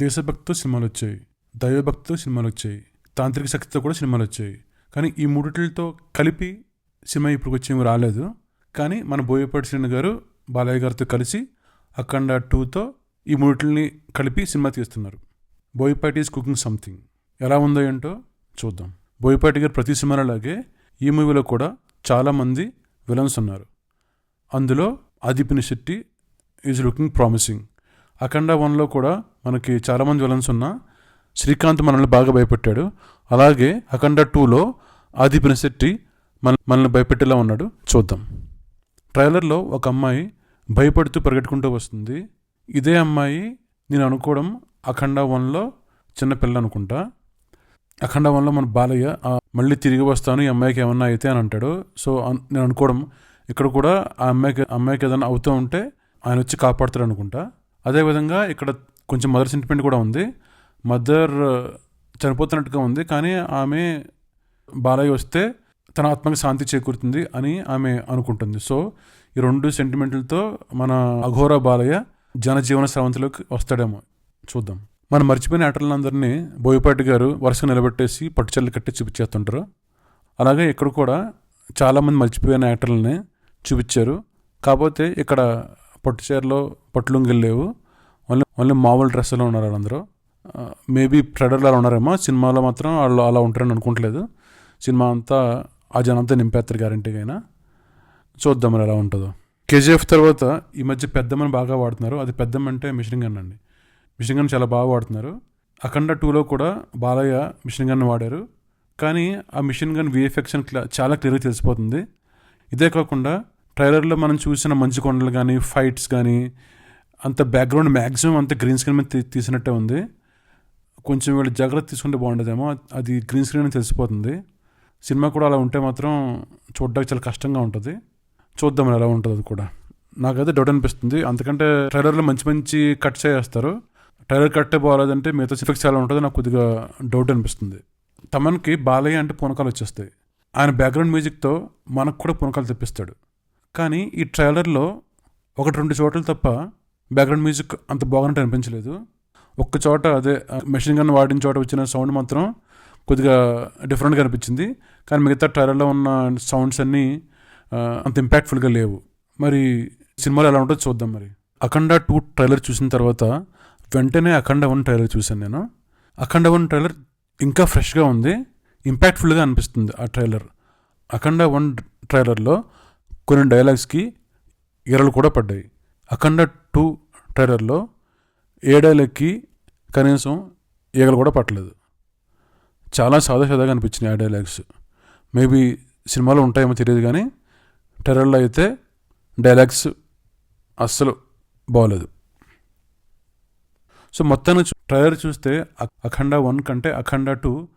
దేశభక్తితో సినిమాలు వచ్చాయి. దైవభక్తితో సినిమాలు వచ్చాయి. తాంత్రిక శక్తితో కూడా సినిమాలు వచ్చాయి. కానీ ఈ మూడిటితో కలిపి సినిమా ఇప్పుడు వచ్చేమి రాలేదు. కానీ మన బోయపాటి శ్రీని గారు బాలయ్య గారితో కలిసి అఖండ టూతో ఈ మూడిటిని కలిపి సినిమా తీస్తున్నారు. Boyapati is cooking something. ఎలా ఉందో ఏంటో చూద్దాం. బోయపాటి గారు ప్రతి సినిమాలలాగే ఈ మూవీలో కూడా చాలామంది విలన్స్ ఉన్నారు. అందులో Aadhi Pini Shetty is looking promising. Akhanda వన్లో కూడా మనకి చాలామంది విలన్స్ ఉన్నా శ్రీకాంత్ మనల్ని బాగా భయపెట్టాడు. అలాగే అఖండ టూలో ఆది శెట్టి మన మనల్ని భయపెట్టేలా ఉన్నాడు. చూద్దాం. ట్రైలర్లో ఒక అమ్మాయి భయపడుతూ పరిగెట్టుకుంటూ వస్తుంది. ఇదే అమ్మాయి నేను అనుకోవడం అఖండ వన్లో చిన్నపిల్ల అనుకుంటా. అఖండ వన్లో మన బాలయ్య మళ్ళీ తిరిగి వస్తాను ఈ అమ్మాయికి ఏమన్నా అయితే అని అంటాడు. సో నేను అనుకోవడం ఇక్కడ కూడా ఆ అమ్మాయికి అమ్మాయికి ఏదైనా అవుతూ ఉంటే ఆయన వచ్చి కాపాడుతాడు అనుకుంటా. అదేవిధంగా ఇక్కడ కొంచెం మదర్ సెంటిమెంట్ కూడా ఉంది. మదర్ చనిపోతున్నట్టుగా ఉంది. కానీ ఆమె బాలయ్య వస్తే తన ఆత్మకి శాంతి చేకూరుతుంది అని ఆమె అనుకుంటుంది. సో ఈ రెండు సెంటిమెంట్లతో మన అఘోర బాలయ్య జనజీవన స్రవంతిలోకి వస్తాడేమో. చూద్దాం. మనం మర్చిపోయిన యాక్టర్లందరినీ బోయపాటి గారు వరుసగా నిలబెట్టేసి పట్టుచల్లు కట్టి చూపించేస్తుంటారు. అలాగే ఇక్కడ కూడా చాలామంది మర్చిపోయిన యాక్టర్లని చూపించారు. కాకపోతే ఇక్కడ పట్టుచీరలో పట్టులుంగిలు లేవు. మళ్ళీ మామూలు డ్రెస్సులో ఉన్నారు వాళ్ళందరూ మేబీ ట్రెడర్లు అలా ఉన్నారేమో. సినిమాలో మాత్రం వాళ్ళు అలా ఉంటారని అనుకోవట్లేదు సినిమా అంతా ఆ జనంతా నింపేస్తారు గ్యారంటీగా అయినా. చూద్దాం మరి ఎలా ఉంటుందో. కేజీఎఫ్ తర్వాత ఈ మధ్య పెద్దమ్మని బాగా వాడుతున్నారు. అది పెద్దమ్మ అంటే మిషన్ గన్ అండి. మిషన్ గన్ చాలా బాగా వాడుతున్నారు. అఖండ టూలో కూడా బాలయ్య మిషన్ గన్ వాడారు. కానీ ఆ మిషన్ గన్ విఎఫ్ఎక్స్ అని క్లా- చాలా క్లియర్గా తెలిసిపోతుంది. ఇదే కాకుండా ట్రైలర్లో మనం చూసిన మంచు కొండలు కానీ ఫైట్స్ కానీ అంత బ్యాక్గ్రౌండ్ మ్యాక్సిమం అంత గ్రీన్ స్క్రీన్ మీద తీసినట్టే ఉంది. కొంచెం వీళ్ళు జాగ్రత్త తీసుకుంటే బాగుండదేమో. అది గ్రీన్ స్క్రీన్ అని తెలిసిపోతుంది. సినిమా కూడా అలా ఉంటే మాత్రం చూడడానికి చాలా కష్టంగా ఉంటుంది. చూద్దాం ఎలా ఉంటుంది అది కూడా. నాకైతే డౌట్ అనిపిస్తుంది. అందుకంటే ట్రైలర్లో మంచి మంచి కట్స్ చేస్తారు ట్రైలర్ కట్టే బాగాలేదంటే మిగతా ఎఫెక్ట్స్ ఎలా ఉంటుందో నాకు కొద్దిగా డౌట్ అనిపిస్తుంది. తమన్కి బాలయ్య అంటే పూనకాలు వచ్చేస్తాయి. ఆయన బ్యాక్గ్రౌండ్ మ్యూజిక్తో మనకు కూడా పూనకాలు తెప్పిస్తాడు. కానీ ఈ ట్రైలర్లో ఒకటి రెండు చోట్ల తప్ప బ్యాక్గ్రౌండ్ మ్యూజిక్ అంత బాగున్నట్టు అనిపించలేదు. ఒక్క చోట అదే మెషిన్ గన్ వాడిన చోట వచ్చిన సౌండ్ మాత్రం కొద్దిగా డిఫరెంట్గా అనిపించింది. కానీ మిగతా ట్రైలర్లో ఉన్న సౌండ్స్ అన్నీ అంత ఇంపాక్ట్ఫుల్గా లేవు. మరి సినిమాలో ఎలా ఉంటుందో చూద్దాం మరి. అఖండ టూ ట్రైలర్ చూసిన తర్వాత వెంటనే అఖండ వన్ ట్రైలర్ చూశాను నేను. అఖండ వన్ ట్రైలర్ ఇంకా ఫ్రెష్గా ఉంది. ఇంపాక్ట్ఫుల్గా అనిపిస్తుంది ఆ ట్రైలర్ అఖండ వన్ ట్రైలర్లో కొన్ని డైలాగ్స్కి ఎరలు కూడా పడ్డాయి. అఖండ టూ ట్రైలర్లో ఏ కనీసం ఈగలు కూడా పట్టలేదు. చాలా సాదా సాదాగా అనిపించినాయి ఆ డైలాగ్స్. మేబీ సినిమాలో ఉంటాయేమో తెలియదు కానీ టెర్రర్లో అయితే డైలాగ్స్ అస్సలు బాగోలేదు. సో మొత్తాన్ని చూ- ట్రైలర్ చూస్తే అఖండ వన్ కంటే అఖండ టూ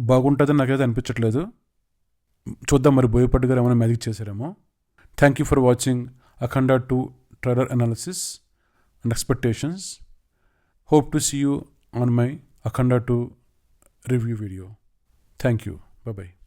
బాగుంటుందని నాకైతే అనిపించట్లేదు. చూద్దాం మరి బోయపట్టు గారు ఏమైనా magic చేశారేమో. Thank you for watching Akhanda two trailer analysis and expectations. Hope to see you on my Akanda 2 review video. Thank you. Bye bye.